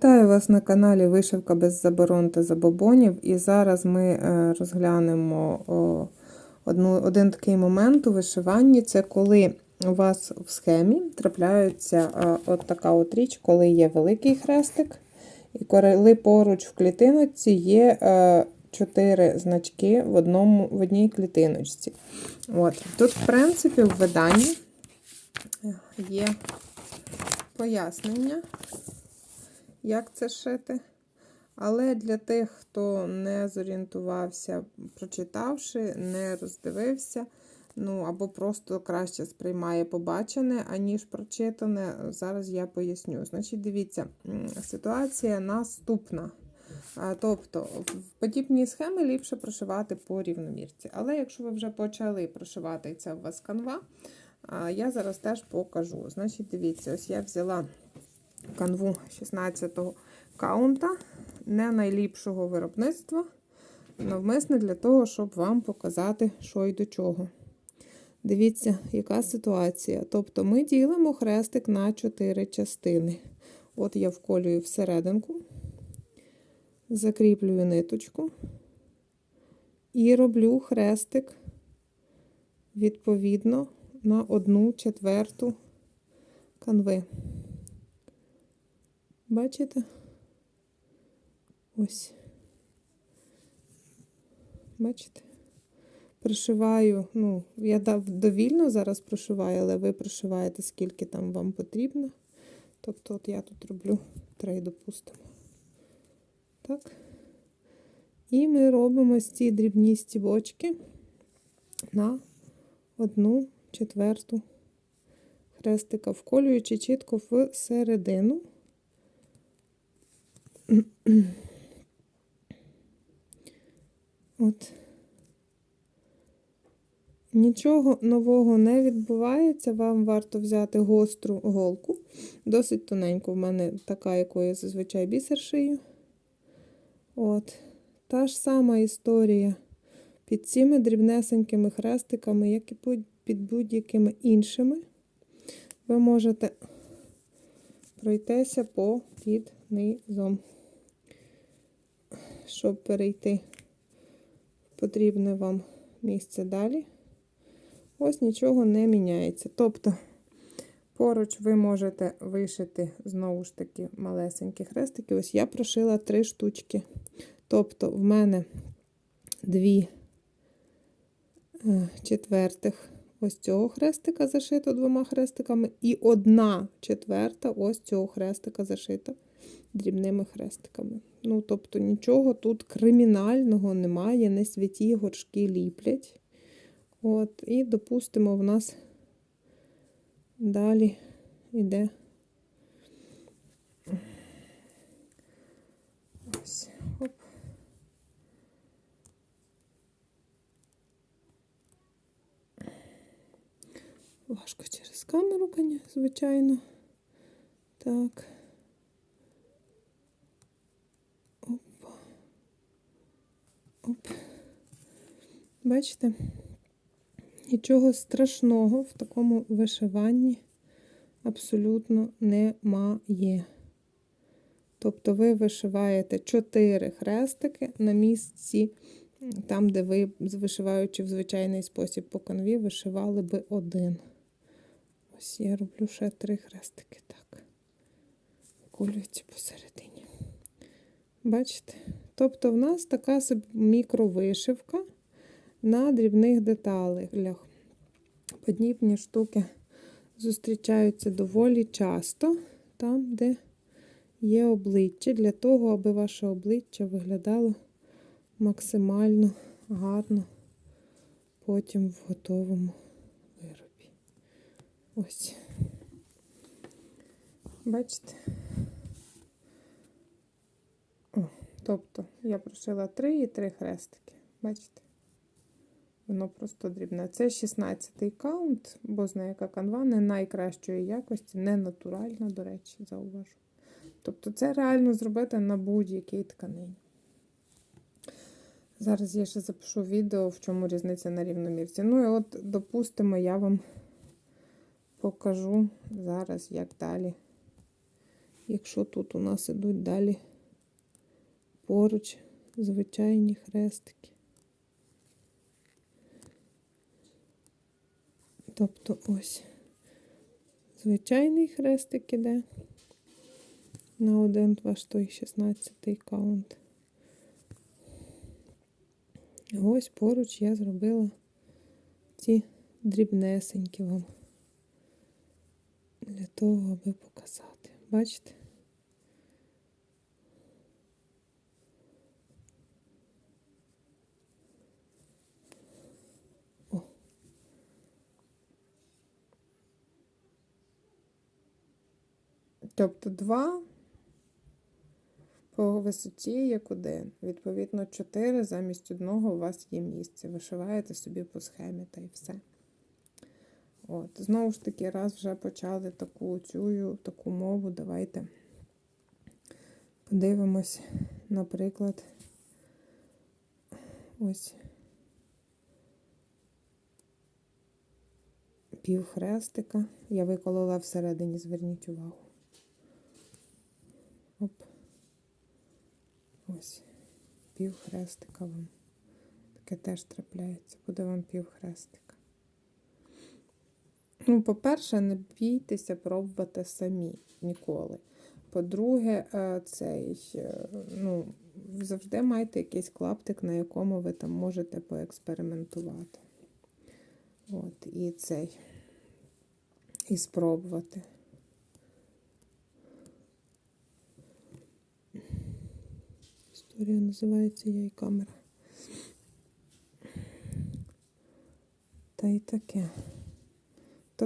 Вітаю вас на каналі Вишивка без заборон та забобонів. І зараз ми е, розглянемо одну, один такий момент у вишиванні. Це коли у вас в схемі трапляється е, от така от річ, коли є великий хрестик, і коли поруч в клітиночці є е, чотири значки в, одному, в одній клітиночці. От. Тут, в принципі, в виданні є пояснення як це шити. Але для тих, хто не зорієнтувався, прочитавши, не роздивився, ну або просто краще сприймає побачене, аніж прочитане, зараз я поясню. Значить, дивіться, ситуація наступна. Тобто, в подібні схеми ліпше прошивати по рівномірці. Але якщо ви вже почали прошивати це у вас канва, я зараз теж покажу. Значить, дивіться, ось я взяла канву 16-го каунта, не найліпшого виробництва. Навмисне для того, щоб вам показати, що й до чого. Дивіться, яка ситуація. Тобто ми ділимо хрестик на 4 частини. От я вколюю всерединку, закріплюю ниточку і роблю хрестик відповідно на одну четверту канви. Бачите? Ось. Бачите? Прошиваю, ну, я довільно зараз прошиваю, але ви прошиваєте, скільки там вам потрібно. Тобто, от я тут роблю три, допустимо. Так. І ми робимо ось ці дрібні стібочки на одну четверту хрестика, вколюючи чітко в середину. От. Нічого нового не відбувається, вам варто взяти гостру голку, досить тоненьку, в мене така, якою зазвичай бісер шию. От. Та ж сама історія під цими дрібнесенькими хрестиками, як і під будь-якими іншими. Ви можете пройтися по під низом щоб перейти в потрібне вам місце далі. Ось нічого не міняється. Тобто, поруч ви можете вишити, знову ж таки, малесенькі хрестики. Ось я прошила три штучки. Тобто, в мене дві е, четвертих ось цього хрестика зашито двома хрестиками, і одна четверта ось цього хрестика зашита дрібними хрестиками. Ну, тобто, нічого тут кримінального немає, не святі горшки ліплять. От, І, допустимо, в нас далі йде ось, оп. Важко через камеру, звичайно. Так. Оп. Бачите? Нічого страшного в такому вишиванні абсолютно немає. Тобто ви вишиваєте 4 хрестики на місці, там, де ви, вишиваючи в звичайний спосіб по канві, вишивали би один. Ось я роблю ще 3 хрестики. Так, колюється посередині. Бачите? Тобто в нас така мікровишивка на дрібних деталях. Подібні штуки зустрічаються доволі часто, там, де є обличчя, для того, аби ваше обличчя виглядало максимально гарно потім в готовому виробі. Ось. Бачите? Тобто я прошила 3 і 3 хрестики. Бачите? Воно просто дрібне. Це 16-й каунт, бо знає, яка канва не найкращої якості, не натуральна, до речі, зауважу. Тобто, це реально зробити на будь-якій тканині. Зараз я ще запишу відео, в чому різниця на рівномірці. Ну, і от, допустимо, я вам покажу зараз, як далі якщо тут у нас ідуть далі поруч звичайні хрестики. Тобто ось звичайний хрестик іде на один ваш той 16 каунт. Ось поруч я зробила ці дрібнесенькі вам для того, аби показати. Бачите? Тобто два по висоті як один. Відповідно, чотири замість одного у вас є місце. Вишиваєте собі по схемі та й все. От, знову ж таки, раз вже почали таку цю таку мову, давайте подивимось, наприклад, ось півхрестика. Я виколола всередині, зверніть увагу. Оп. Ось півхрестика вам. Таке теж трапляється. Буде вам півхрестика. Ну, по-перше, не бійтеся пробувати самі ніколи. По-друге, е, цей, е, ну, завжди майте якийсь клаптик, на якому ви там можете поекспериментувати. От, і цей. І спробувати. Історія називається Я і камера. Та й таке.